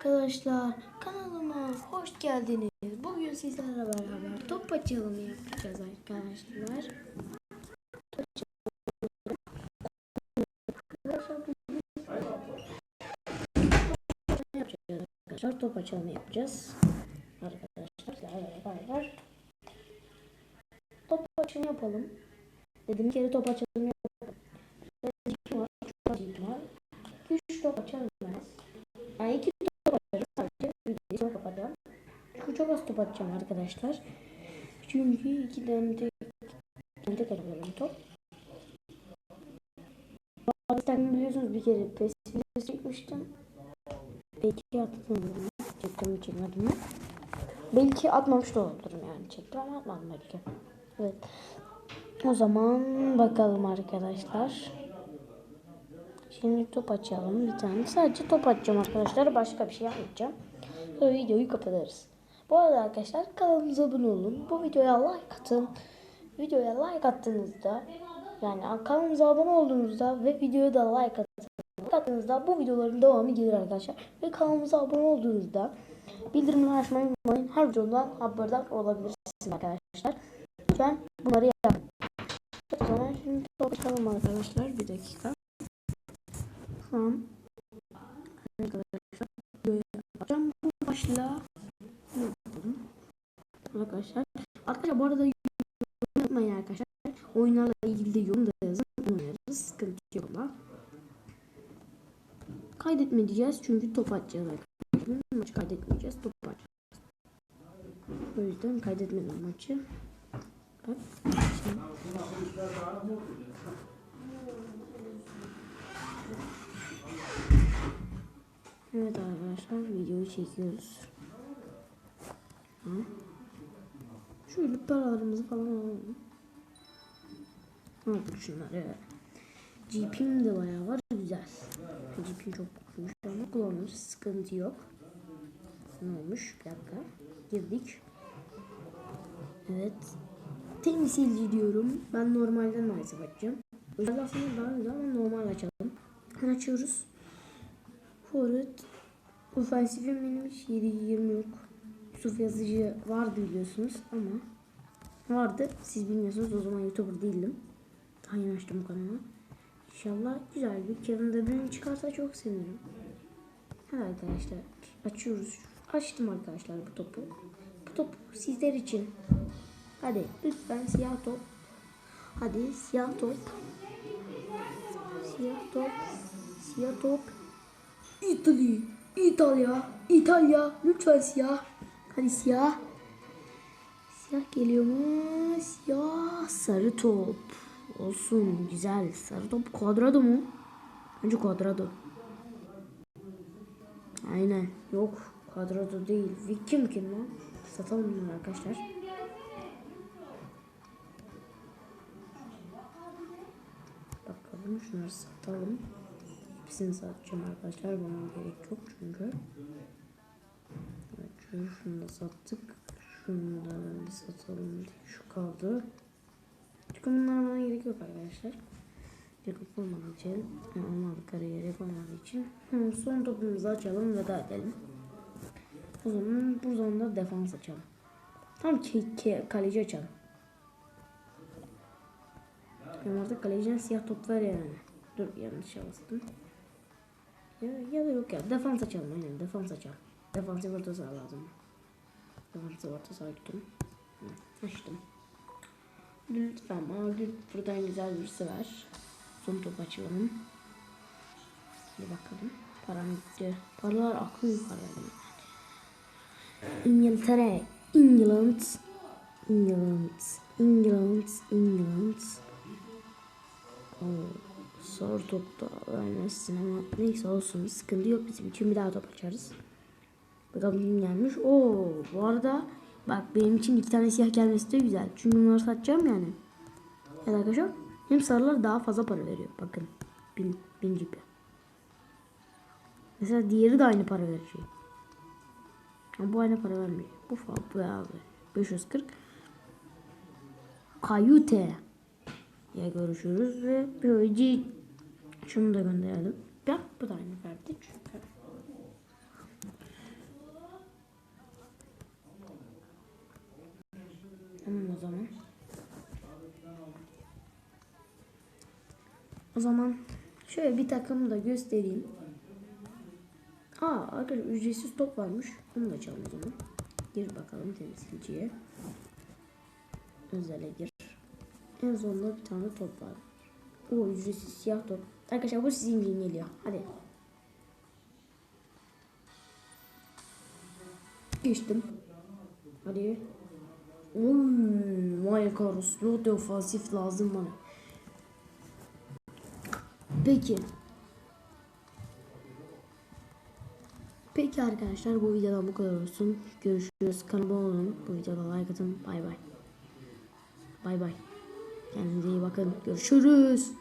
Arkadaşlar kanalıma hoş geldiniz. Bugün sizlerle beraber top açılımı yapacağız arkadaşlar. Arkadaşlar. Top açılımı yapacağız. Arkadaşlar beraber top açılımı yapalım. Dedim kere top açılımı yapalım. Var, çok az var. 3 top açalım. Yani iki top açarız sadece. Videoyu sonra kapatacağım. Çünkü çok az top atacağım arkadaşlar. Çünkü iki tane tek kendi karalarım top. Zaten biliyorsunuz bir kere PES videosu çekmiştim. Belki mı? Çektim çekmedim mi? Belki atmamış da olabilirim yani. Çektim ama atmadım belki. Evet. O zaman bakalım arkadaşlar. Şimdi top açalım bir tane. Sadece top açacağım arkadaşlar. Başka bir şey yapmayacağım. Sonra videoyu kapatırız. Bu arada arkadaşlar kanalımıza abone olun. Bu videoya like atın. Videoya like attığınızda yani kanalımıza abone olduğunuzda ve videoya da like atın. Like attığınızda bu videoların devamı gelir arkadaşlar. Ve kanalımıza abone olduğunuzda bildirimleri açmayı unutmayın. Her videodan haberdar olabilirsiniz arkadaşlar. Lütfen bunları yapın. O zaman şimdi top açalım arkadaşlar. Bir dakika. An arkadaşlar böyle yapacağım. Bu başla ne yapalım? Arkadaşlar. Arkadaşlar bu arada yapmayın arkadaşlar. Oyunlarla ilgili de yorum da yazın. Oynarız. Sıkıntı yok ama. Kaydetme diyeceğiz çünkü top atacağız arkadaşlar. Maçı kaydetmeyeceğiz. Top atacağız. O yüzden kaydetmedim maçı. Bak. Şimdi. Evet arkadaşlar videoyu çekiyoruz. Hı. Şöyle paralarımızı falan alalım. Yaptık şunları? GP'm de bayağı var güzel. GP'm çok bokmuş ama kullanırız sıkıntı yok. Ne olmuş? Bir dakika. Girdik. Evet. Temsilci diyorum. Ben normalden maalesef açacağım. Özel aslında daha güzel ama normal açalım. Açıyoruz. Forvet ofensifim benim hiç 7-20 yok. Yusuf Yazıcı vardı biliyorsunuz ama vardı. Siz bilmiyorsunuz o zaman YouTuber değildim. Daha yeni açtım kanalı. İnşallah güzel bir Kevin De çıkarsa çok sevinirim. Hadi arkadaşlar açıyoruz. Açtım arkadaşlar bu topu. Bu top sizler için. Hadi lütfen siyah top. Hadi siyah top. Siyah top. Siyah top. İtalya, İtalya, İtalya. Lütfen siyah. Hadi siyah. Siyah geliyor mu? Siyah. Sarı top. Olsun güzel. Sarı top kuadrado mu? Önce kuadrado. Aynen. Yok. Kuadrado değil. Kim kim lan? Satalım bunu arkadaşlar. Bakalım şunları satalım. Hepsini satacağım arkadaşlar. Bana gerek yok çünkü. Şunu, şunu da sattık. Şunu da bir satalım. Şu kaldı. Çünkü bunlara bana gerek yok arkadaşlar. Gerek olmadığı için, yani olmadıkları gerek olmadığı için. Son topumuzu açalım veda edelim. O zaman buradan da defans açalım. Tam ki, ki kaleci açalım. Yani orada kaleciden siyah top var yani. Dur yanlış bastım. Ya, ya da yok ya. Defans açalım aynen. Defans açalım. Defansif orta saha lazım. Defansif orta tuttum. Hı, Açtım. Lütfen bana buradan güzel birisi ver. Son top açalım. Bir bakalım. Param gitti. Paralar akıyor paralar. İngiltere. England. England. England. England. Oo, zor top da vermezsin ama neyse olsun sıkıntı yok bizim için bir daha top açarız. Bakalım gelmiş. Oo bu arada bak benim için iki tane siyah gelmesi de güzel. Çünkü bunları satacağım yani. Evet arkadaşlar hem sarılar daha fazla para veriyor. Bakın bin, bin GP. Mesela diğeri de aynı para verecek. Ama bu aynı para vermiyor. Bu falan bu abi. 540. Kayute ya görüşürüz ve böylece şunu da gönderelim. Bak bu da aynı verdi çünkü. Tamam o zaman. O zaman şöyle bir takımı da göstereyim. Aa arkadaşlar ücretsiz top varmış. Onu da açalım o zaman. Gir bakalım temsilciye. Özele gir. En sonunda bir tane top var. O ücretsiz siyah top. Arkadaşlar bu sizin için geliyor. Hadi. Geçtim. Hadi. Oy, vay Carlos. ofansif lazım bana. Peki. Peki arkadaşlar bu videoda bu kadar olsun. Görüşürüz. Kanalıma olun. Bu videoda like atın. Bay bay. Bay bay. Kendinize iyi bakın. Görüşürüz.